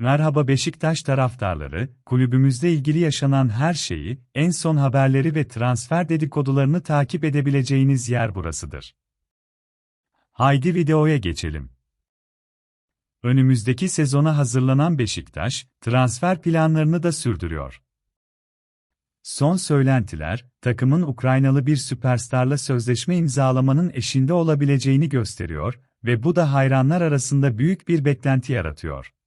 Merhaba Beşiktaş taraftarları, kulübümüzle ilgili yaşanan her şeyi, en son haberleri ve transfer dedikodularını takip edebileceğiniz yer burasıdır. Haydi videoya geçelim. Önümüzdeki sezona hazırlanan Beşiktaş, transfer planlarını da sürdürüyor. Son söylentiler, takımın Ukraynalı bir süperstarla sözleşme imzalamanın eşinde olabileceğini gösteriyor ve bu da hayranlar arasında büyük bir beklenti yaratıyor.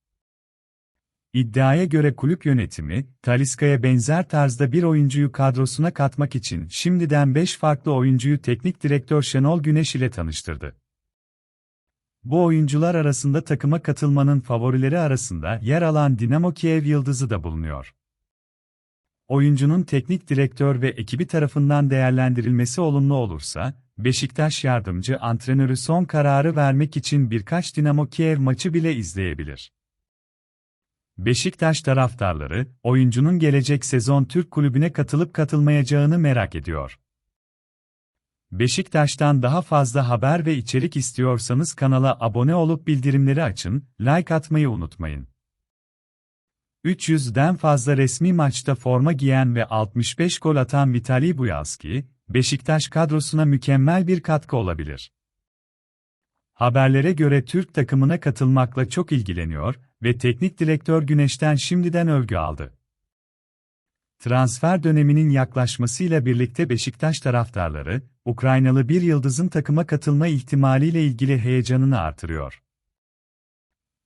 İddiaya göre kulüp yönetimi, Taliska'ya benzer tarzda bir oyuncuyu kadrosuna katmak için şimdiden 5 farklı oyuncuyu teknik direktör Şenol Güneş ile tanıştırdı. Bu oyuncular arasında takıma katılmanın favorileri arasında yer alan Dinamo Kiev yıldızı da bulunuyor. Oyuncunun teknik direktör ve ekibi tarafından değerlendirilmesi olumlu olursa, Beşiktaş yardımcı antrenörü son kararı vermek için birkaç Dinamo Kiev maçı bile izleyebilir. Beşiktaş taraftarları, oyuncunun gelecek sezon Türk kulübüne katılıp katılmayacağını merak ediyor. Beşiktaş'tan daha fazla haber ve içerik istiyorsanız kanala abone olup bildirimleri açın, like atmayı unutmayın. 300'den fazla resmi maçta forma giyen ve 65 gol atan Vitali Buyalski, Beşiktaş kadrosuna mükemmel bir katkı olabilir. Haberlere göre Türk takımına katılmakla çok ilgileniyor ve teknik direktör Güneş'ten şimdiden övgü aldı. Transfer döneminin yaklaşmasıyla birlikte Beşiktaş taraftarları, Ukraynalı bir yıldızın takıma katılma ihtimaliyle ilgili heyecanını artırıyor.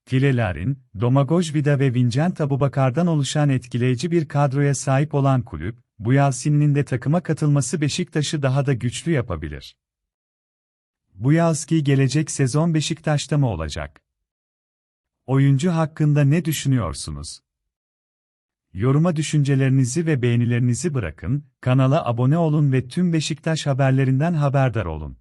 Filelerin, Domagoj Vida ve Vincent Abubakar'dan oluşan etkileyici bir kadroya sahip olan kulüp, bu Yalsin'in de takıma katılması Beşiktaş'ı daha da güçlü yapabilir. Bu Yalski gelecek sezon Beşiktaş'ta mı olacak? Oyuncu hakkında ne düşünüyorsunuz? Yoruma düşüncelerinizi ve beğenilerinizi bırakın, kanala abone olun ve tüm Beşiktaş haberlerinden haberdar olun.